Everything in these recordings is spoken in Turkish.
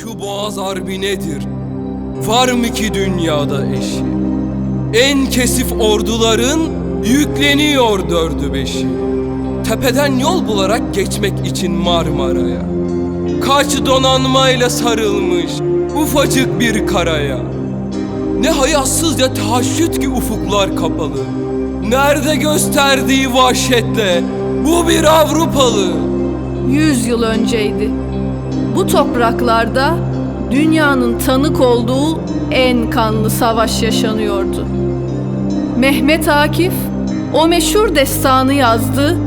Şu boğaz harbi nedir? Var mı ki dünyada eşi? En kesif orduların yükleniyor dördü beşi. Tepeden yol bularak geçmek için Marmara'ya. Kaç donanmayla sarılmış ufacık bir karaya. Ne hayatsızca tahaşüt ki ufuklar kapalı. Nerede gösterdiği vahşetle bu bir Avrupalı. Yüz yıl önceydi. Bu topraklarda dünyanın tanık olduğu en kanlı savaş yaşanıyordu. Mehmet Akif o meşhur destanı yazdı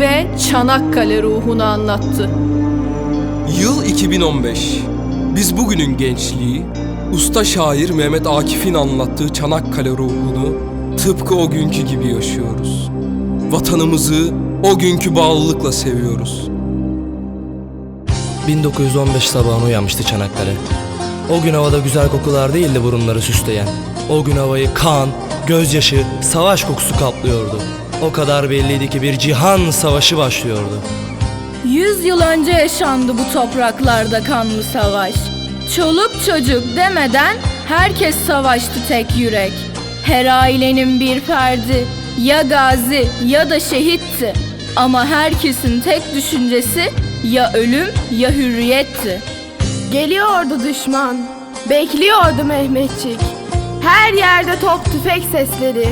ve Çanakkale ruhunu anlattı. Yıl 2015. Biz bugünün gençliği, usta şair Mehmet Akif'in anlattığı Çanakkale ruhunu tıpkı o günkü gibi yaşıyoruz. Vatanımızı o günkü bağlılıkla seviyoruz. 1915 sabahına uyanmıştı Çanakkale. O gün havada güzel kokular değildi burunları süsleyen. O gün havayı kan, gözyaşı, savaş kokusu kaplıyordu. O kadar belliydi ki bir cihan savaşı başlıyordu. Yüz yıl önce yaşandı bu topraklarda kanlı savaş. Çoluk çocuk demeden herkes savaştı tek yürek. Her ailenin bir ferdi ya gazi ya da şehitti. Ama herkesin tek düşüncesi ya ölüm ya hürriyetti. Geliyordu düşman, bekliyordu Mehmetçik. Her yerde top tüfek sesleri.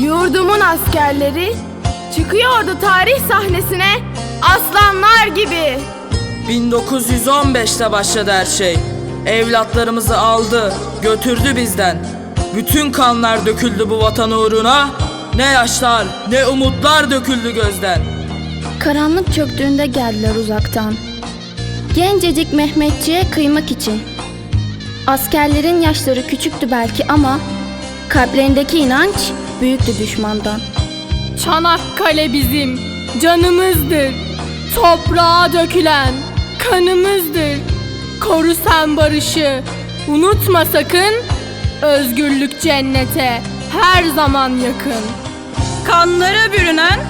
Yurdumun askerleri çıkıyordu tarih sahnesine aslanlar gibi. 1915'te başladı her şey. Evlatlarımızı aldı, götürdü bizden. Bütün kanlar döküldü bu vatan uğruna. Ne yaşlar, ne umutlar döküldü gözden. Karanlık çöktüğünde geldiler uzaktan. Gencecik Mehmetçiğe kıymak için. Askerlerin yaşları küçüktü belki ama kalplerindeki inanç büyüktü düşmandan. Çanakkale bizim canımızdır. Toprağa dökülen kanımızdır. Koru sen barışı. Unutma sakın. Özgürlük cennete her zaman yakın. Kanlara bürünen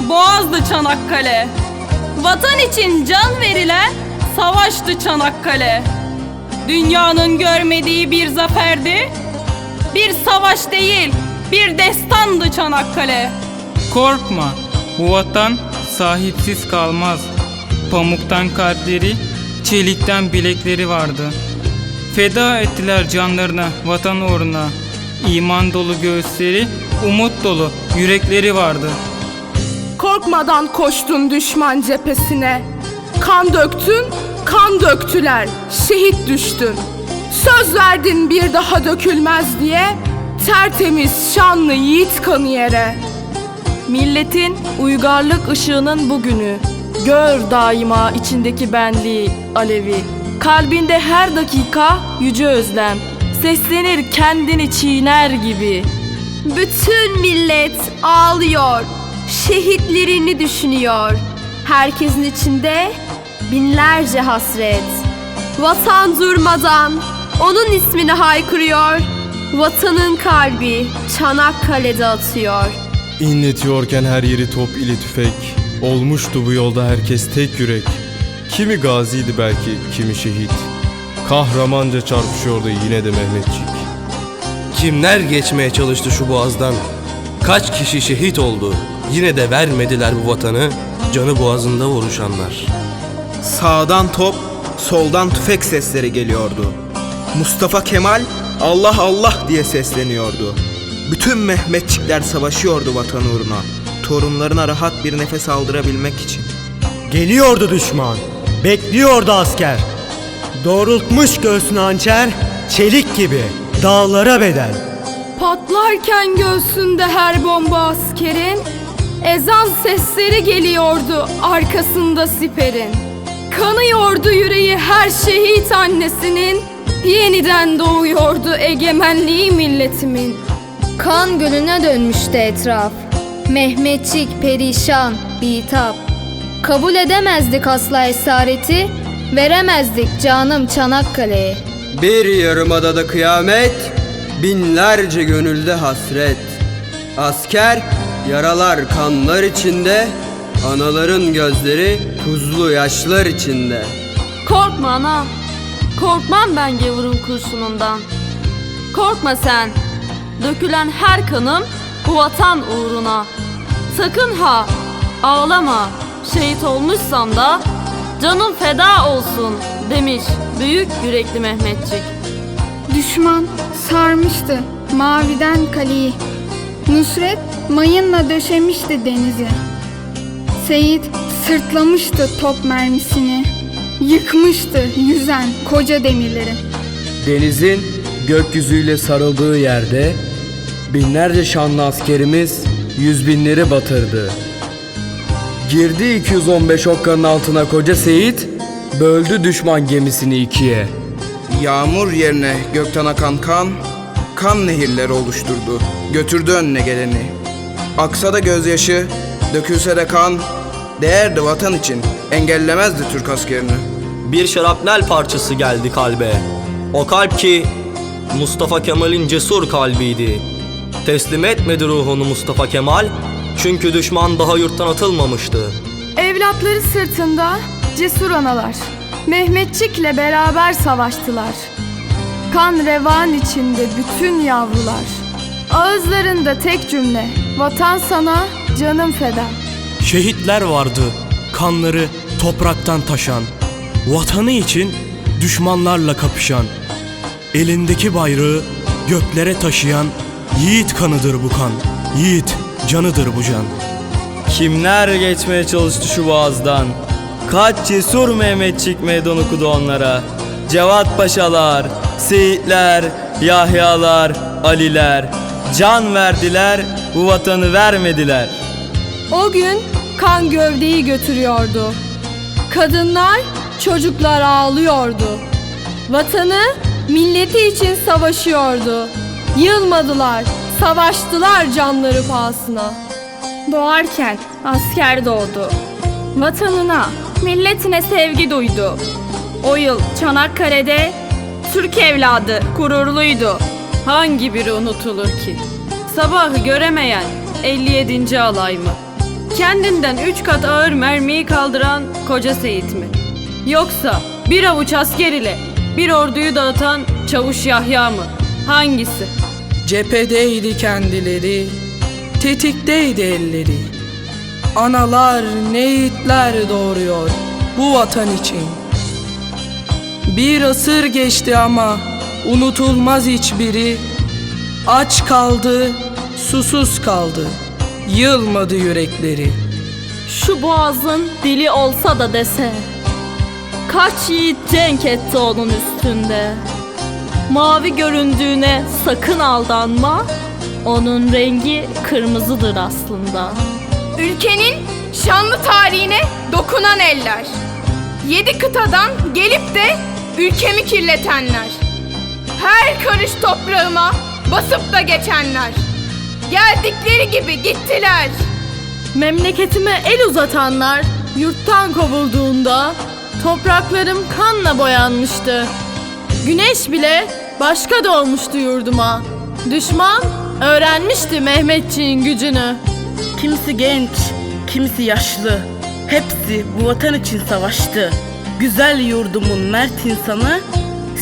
Boğaz'dı Çanakkale. Vatan için can verilen savaştı Çanakkale. Dünyanın görmediği bir zaferdi. Bir savaş değil, bir destandı Çanakkale. Korkma, bu vatan sahipsiz kalmaz. Pamuktan kalpleri, çelikten bilekleri vardı. Feda ettiler canlarına vatan uğruna. İman dolu göğüsleri, umut dolu yürekleri vardı. Korkmadan koştun düşman cephesine. Kan döktün, kan döktüler, şehit düştün. Söz verdin bir daha dökülmez diye, tertemiz şanlı yiğit kanı yere. Milletin uygarlık ışığının bugünü. Gör daima içindeki benliği, alevi. Kalbinde her dakika yüce özlem. Seslenir kendini çiğner gibi. Bütün millet ağlıyor, şehitlerini düşünüyor. Herkesin içinde binlerce hasret. Vatan durmadan onun ismini haykırıyor. Vatanın kalbi Çanakkale'de atıyor. İnletiyorken her yeri top ili tüfek Olmuştu bu yolda herkes tek yürek Kimi gaziydi belki, kimi şehit Kahramanca çarpışıyordu yine de Mehmetçik Kimler geçmeye çalıştı şu boğazdan? Kaç kişi şehit oldu? Yine de vermediler bu vatanı, canı boğazında vuruşanlar. Sağdan top, soldan tüfek sesleri geliyordu. Mustafa Kemal Allah Allah diye sesleniyordu. Bütün Mehmetçikler savaşıyordu vatan uğruna. Torunlarına rahat bir nefes aldırabilmek için. Geliyordu düşman, bekliyordu asker. Doğrultmuş göğsüne hançer, çelik gibi, dağlara bedel. Patlarken göğsünde her bomba askerin Ezan sesleri geliyordu arkasında siperin Kanıyordu yüreği her şehit annesinin Yeniden doğuyordu egemenliği milletimin Kan gölüne dönmüştü etraf. Mehmetçik perişan, bitap. Kabul edemezdik asla esareti, veremezdik canım Çanakkale'ye. Bir yarımadada kıyamet, binlerce gönülde hasret. Asker, yaralar kanlar içinde, anaların gözleri tuzlu yaşlar içinde. Korkma ana. Korkmam ben gavurun kurşunundan. Korkma sen. Dökülen her kanım bu vatan uğruna. Sakın ha ağlama. Şehit olmuşsam da canım feda olsun demiş büyük yürekli Mehmetçik. Düşman sarmıştı maviden kaleyi. Nusret mayınla döşemişti denizi. Seyit sırtlamıştı top mermisini. Yıkmıştı yüzen koca demirleri. Denizin gökyüzüyle sarıldığı yerde binlerce şanlı askerimiz yüz binleri batırdı. Girdi 215 okkanın altına koca Seyit, böldü düşman gemisini ikiye. Yağmur yerine gökten akan kan, kan nehirleri oluşturdu. Götürdü önüne geleni. Aksa da gözyaşı, dökülse de kan, değerdi vatan için, engellemezdi Türk askerini. Bir şarapnel parçası geldi kalbe. O kalp ki Mustafa Kemal'in cesur kalbiydi. Teslim etmedi ruhunu Mustafa Kemal çünkü düşman daha yurttan atılmamıştı. Evlatları sırtında cesur analar. Mehmetçik'le beraber savaştılar. Kan revan içinde bütün yavrular. Ağızlarında tek cümle. Vatan sana canım feda. Şehitler vardı, kanları topraktan taşan, vatanı için düşmanlarla kapışan, elindeki bayrağı göklere taşıyan yiğit kanıdır bu kan, yiğit canıdır bu can. Kimler geçmeye çalıştı şu boğazdan? Kaç cesur Mehmetçik meydan okudu onlara. Cevat Paşalar, Seyitler, Yahyalar, Aliler can verdiler, bu vatanı vermediler. O gün kan gövdeyi götürüyordu. Kadınlar, çocuklar ağlıyordu. Vatanı, milleti için savaşıyordu. Yılmadılar, savaştılar canları pahasına. Doğarken asker doğdu. Vatanına, milletine sevgi duydu. O yıl Çanakkale'de Türk evladı gururluydu. Hangi biri unutulur ki? Sabahı göremeyen 57. alay mı? Kendinden üç kat ağır mermiyi kaldıran koca Seyit mi? Yoksa bir avuç asker ile bir orduyu dağıtan Çavuş Yahya mı? Hangisi? Cephedeydi kendileri, tetikteydi elleri. Analar ne yiğitler doğuruyor bu vatan için. Bir asır geçti ama unutulmaz hiçbiri. Aç kaldı, susuz kaldı. Yılmadı yürekleri. Şu boğazın dili olsa da dese Kaç yiğit cenk etti onun üstünde Mavi göründüğüne sakın aldanma Onun rengi kırmızıdır aslında Ülkenin şanlı tarihine dokunan eller. Yedi kıtadan gelip de ülkemi kirletenler. Her karış toprağıma basıp da geçenler. Geldikleri gibi gittiler. Memleketime el uzatanlar Yurttan kovulduğunda Topraklarım kanla boyanmıştı Güneş bile başka doğmuştu yurduma Düşman öğrenmişti Mehmetçiğin gücünü Kimisi genç, kimisi yaşlı. Hepsi bu vatan için savaştı. Güzel yurdumun mert insanı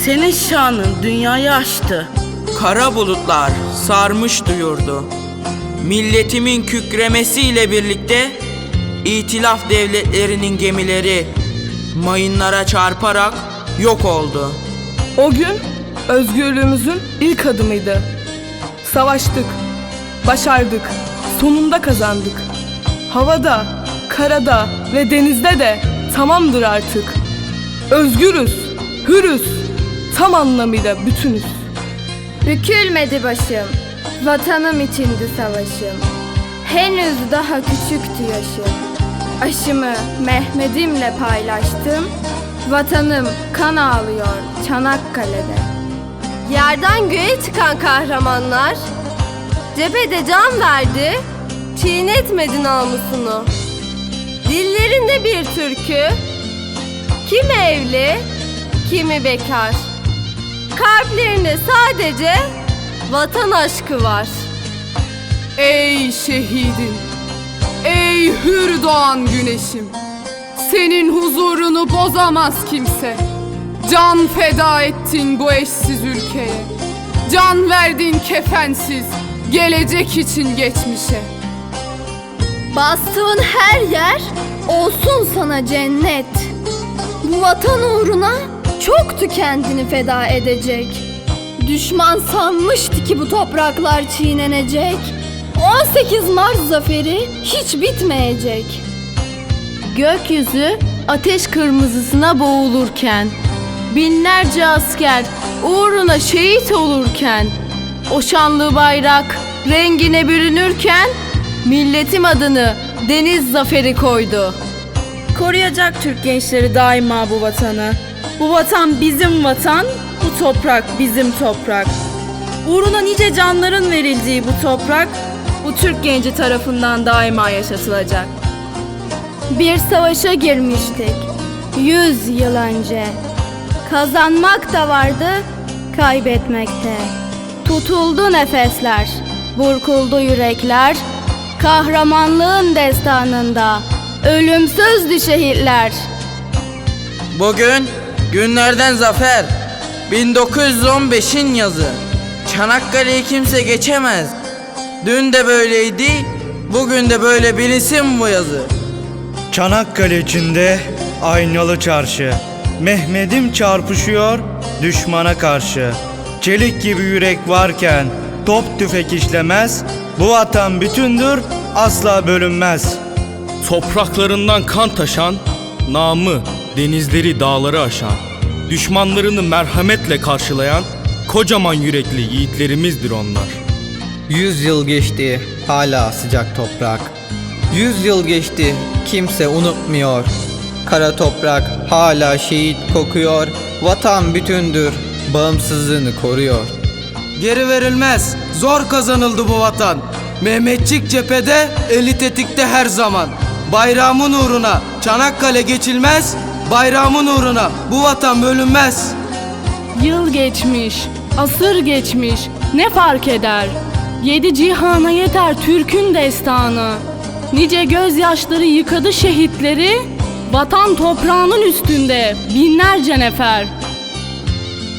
senin şanın dünyayı aştı. Kara bulutlar sarmıştı yurdu. Milletimin kükremesiyle birlikte İtilaf devletlerinin gemileri mayınlara çarparak yok oldu. O gün özgürlüğümüzün ilk adımıydı. Savaştık, başardık, sonunda kazandık. Havada, karada ve denizde de tamamdır artık. Özgürüz, hürüz, tam anlamıyla bütünüz. Bükülmedi başım, vatanım içindi savaşım. Henüz daha küçüktü yaşım. Aşımı Mehmet'imle paylaştım. Vatanım kan ağlıyor Çanakkale'de. Yerden göğe çıkan kahramanlar cephede can verdi, çiğnetmedi namusunu. Dillerinde bir türkü, kimi evli, kimi bekar. Kalplerinde sadece vatan aşkı var. Ey şehidim, ey hür doğan güneşim. Senin huzurunu bozamaz kimse. Can feda ettin bu eşsiz ülkeye. Can verdin kefensiz, gelecek için geçmişe. Bastığın her yer olsun sana cennet. Bu vatan uğruna çoktu kendini feda edecek. Düşman sanmıştı ki bu topraklar çiğnenecek. 18 Mart zaferi hiç bitmeyecek. Gökyüzü ateş kırmızısına boğulurken, binlerce asker uğruna şehit olurken, o şanlı bayrak rengine bürünürken, milletim adını deniz zaferi koydu. Koruyacak Türk gençleri daima bu vatanı. Bu vatan bizim vatan, bu toprak bizim toprak. Uğruna nice canların verildiği bu toprak, bu Türk genci tarafından daima yaşatılacak. Bir savaşa girmiştik yüz yıl önce. Kazanmak da vardı, kaybetmekte. Tutuldu nefesler, burkuldu yürekler. Kahramanlığın destanında ölümsüzdü şehitler. Bugün günlerden zafer 1915'in yazı Çanakkale'yi kimse geçemez Dün de böyleydi Bugün de böyle bilinsin bu yazı Çanakkale içinde aynalı çarşı. Mehmet'im çarpışıyor düşmana karşı. Çelik gibi yürek varken top tüfek işlemez. Bu vatan bütündür asla bölünmez. Topraklarından kan taşan, namı, denizleri, dağları aşan, düşmanlarını merhametle karşılayan kocaman yürekli yiğitlerimizdir onlar. Yüz yıl geçti hala sıcak toprak. Yüz yıl geçti kimse unutmuyor. Kara toprak hala şehit kokuyor. Vatan bütündür bağımsızlığını koruyor. Geri verilmez. Zor kazanıldı bu vatan. Mehmetçik cephede, eli tetikte her zaman. Bayrağımın uğruna Çanakkale geçilmez. Bayrağımın uğruna bu vatan bölünmez. Yıl geçmiş, asır geçmiş, ne fark eder? Yedi cihana yeter Türk'ün destanı. Nice gözyaşları yıkadı şehitleri, vatan toprağının üstünde binlerce nefer.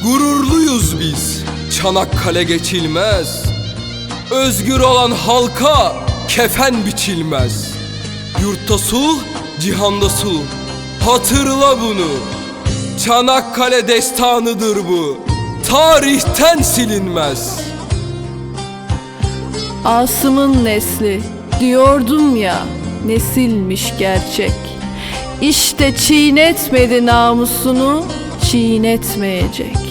Gururluyuz biz. Çanakkale geçilmez. Özgür olan halka kefen biçilmez. Yurtta sulh, cihanda sulh. Hatırla bunu. Çanakkale destanıdır bu. Tarihten silinmez. Asım'ın nesli diyordum ya nesilmiş gerçek. İşte çiğnetmedi namusunu çiğnetmeyecek.